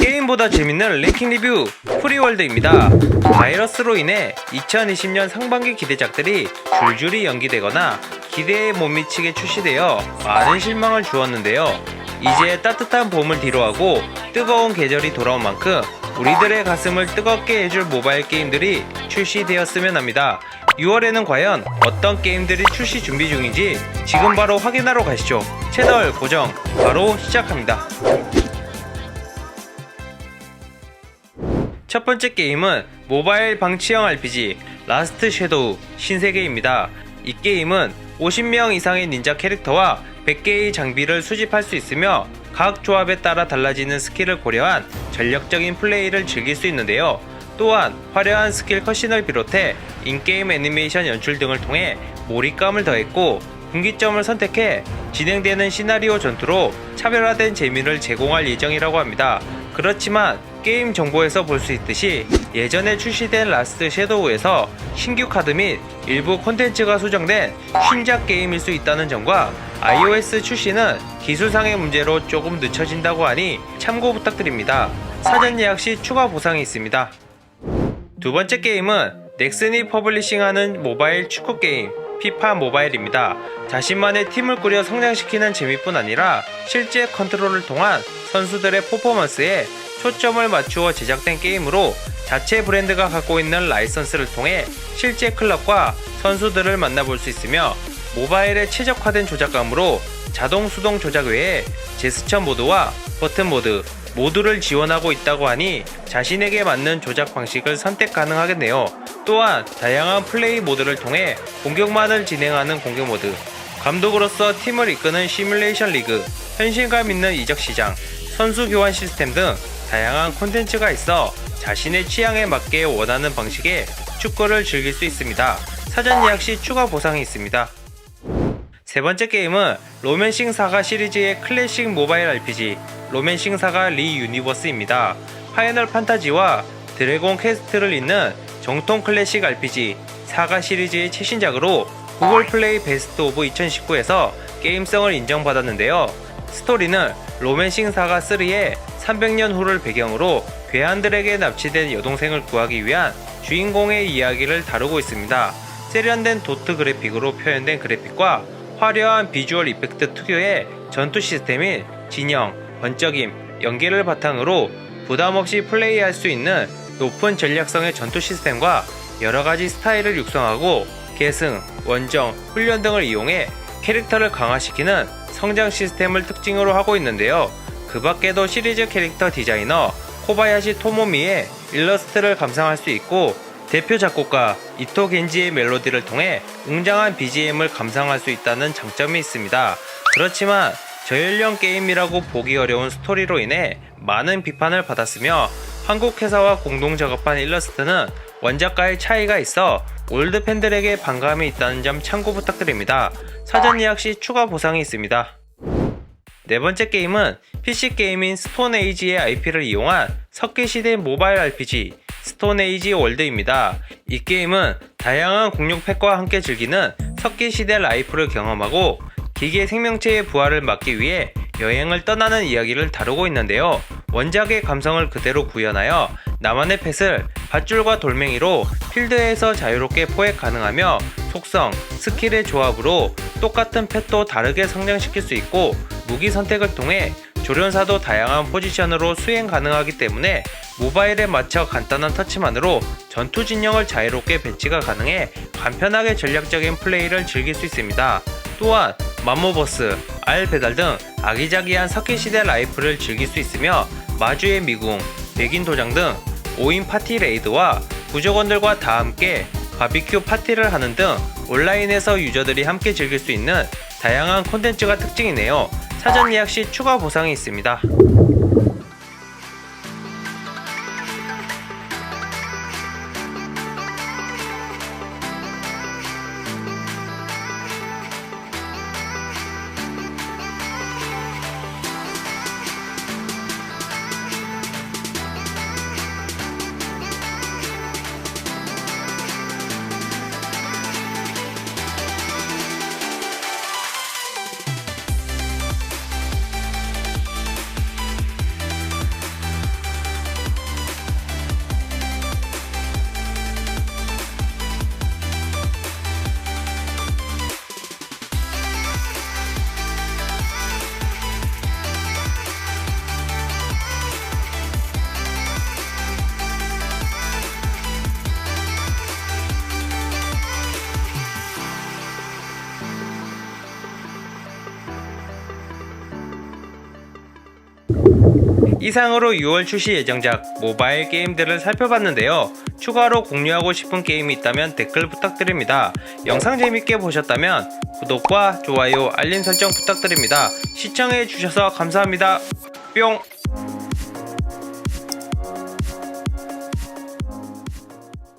게임보다 재밌는 랭킹 리뷰 프리월드입니다. 바이러스로 인해 2020년 상반기 기대작들이 줄줄이 연기되거나 기대에 못 미치게 출시되어 많은 실망을 주었는데요. 이제 따뜻한 봄을 뒤로하고 뜨거운 계절이 돌아온 만큼 우리들의 가슴을 뜨겁게 해줄 모바일 게임들이 출시되었으면 합니다. 6월에는 과연 어떤 게임들이 출시 준비 중인지 지금 바로 확인하러 가시죠. 채널 고정 바로 시작합니다. 첫 번째 게임은 모바일 방치형 RPG 라스트 섀도우 신세계입니다. 이 게임은 50명 이상의 닌자 캐릭터와 100개의 장비를 수집할 수 있으며 각 조합에 따라 달라지는 스킬을 고려한 전력적인 플레이를 즐길 수 있는데요. 또한 화려한 스킬 컷신을 비롯해 인게임 애니메이션 연출 등을 통해 몰입감을 더했고 분기점을 선택해 진행되는 시나리오 전투로 차별화된 재미를 제공할 예정이라고 합니다. 그렇지만 게임 정보에서 볼 수 있듯이 예전에 출시된 라스트 섀도우에서 신규 카드 및 일부 콘텐츠가 수정된 신작 게임일 수 있다는 점과 iOS 출시는 기술상의 문제로 조금 늦춰진다고 하니 참고 부탁드립니다. 사전 예약 시 추가 보상이 있습니다. 두 번째 게임은 넥슨이 퍼블리싱하는 모바일 축구 게임 피파 모바일입니다. 자신만의 팀을 꾸려 성장시키는 재미뿐 아니라 실제 컨트롤을 통한 선수들의 퍼포먼스에 초점을 맞추어 제작된 게임으로 자체 브랜드가 갖고 있는 라이선스를 통해 실제 클럽과 선수들을 만나볼 수 있으며 모바일에 최적화된 조작감으로 자동 수동 조작 외에 제스처 모드와 버튼 모드 모두를 지원하고 있다고 하니 자신에게 맞는 조작 방식을 선택 가능하겠네요. 또한 다양한 플레이 모드를 통해 공격만을 진행하는 공격 모드, 감독으로서 팀을 이끄는 시뮬레이션 리그, 현실감 있는 이적 시장, 선수 교환 시스템 등 다양한 콘텐츠가 있어 자신의 취향에 맞게 원하는 방식의 축구를 즐길 수 있습니다. 사전 예약 시 추가 보상이 있습니다. 세 번째 게임은 로맨싱 사가 시리즈의 클래식 모바일 RPG 로맨싱 사가 리 유니버스입니다. 파이널 판타지와 드래곤 퀘스트를 잇는 정통 클래식 RPG 사가 시리즈의 최신작으로 구글 플레이 베스트 오브 2019에서 게임성을 인정받았는데요. 스토리는 로맨싱 사가 3의 300년 후를 배경으로 괴한들에게 납치된 여동생을 구하기 위한 주인공의 이야기를 다루고 있습니다. 세련된 도트 그래픽으로 표현된 그래픽과 화려한 비주얼 이펙트 특유의 전투 시스템인 진영, 번쩍임, 연계를 바탕으로 부담 없이 플레이할 수 있는 높은 전략성의 전투 시스템과 여러 가지 스타일을 육성하고 계승, 원정, 훈련 등을 이용해 캐릭터를 강화시키는 성장 시스템을 특징으로 하고 있는데요. 그 밖에도 시리즈 캐릭터 디자이너 코바야시 토모미의 일러스트를 감상할 수 있고 대표 작곡가 이토 겐지의 멜로디를 통해 웅장한 BGM을 감상할 수 있다는 장점이 있습니다. 그렇지만 저연령 게임이라고 보기 어려운 스토리로 인해 많은 비판을 받았으며 한국 회사와 공동 작업한 일러스트는 원작과의 차이가 있어 올드 팬들에게 반감이 있다는 점 참고 부탁드립니다. 사전 예약 시 추가 보상이 있습니다. 네 번째 게임은 PC 게임인 스톤에이지의 IP를 이용한 석기시대 모바일 RPG 스톤에이지 월드입니다. 이 게임은 다양한 공룡 팩과 함께 즐기는 석기시대 라이프를 경험하고 기계 생명체의 부활을 막기 위해 여행을 떠나는 이야기를 다루고 있는데요. 원작의 감성을 그대로 구현하여 나만의 펫을 밧줄과 돌멩이로 필드에서 자유롭게 포획 가능하며 속성, 스킬의 조합으로 똑같은 펫도 다르게 성장시킬 수 있고 무기 선택을 통해 조련사도 다양한 포지션으로 수행 가능하기 때문에 모바일에 맞춰 간단한 터치만으로 전투 진영을 자유롭게 배치가 가능해 간편하게 전략적인 플레이를 즐길 수 있습니다. 또한 맘모버스, 알 배달 등 아기자기한 석기시대 라이프를 즐길 수 있으며 마주의 미궁, 백인 도장 등 5인 파티 레이드와 구조원들과 다 함께 바비큐 파티를 하는 등 온라인에서 유저들이 함께 즐길 수 있는 다양한 콘텐츠가 특징이네요. 사전 예약 시 추가 보상이 있습니다. 이상으로 6월 출시 예정작 모바일 게임들을 살펴봤는데요. 추가로 공유하고 싶은 게임이 있다면 댓글 부탁드립니다. 영상 재밌게 보셨다면 구독과 좋아요, 알림 설정 부탁드립니다. 시청해주셔서 감사합니다. 뿅!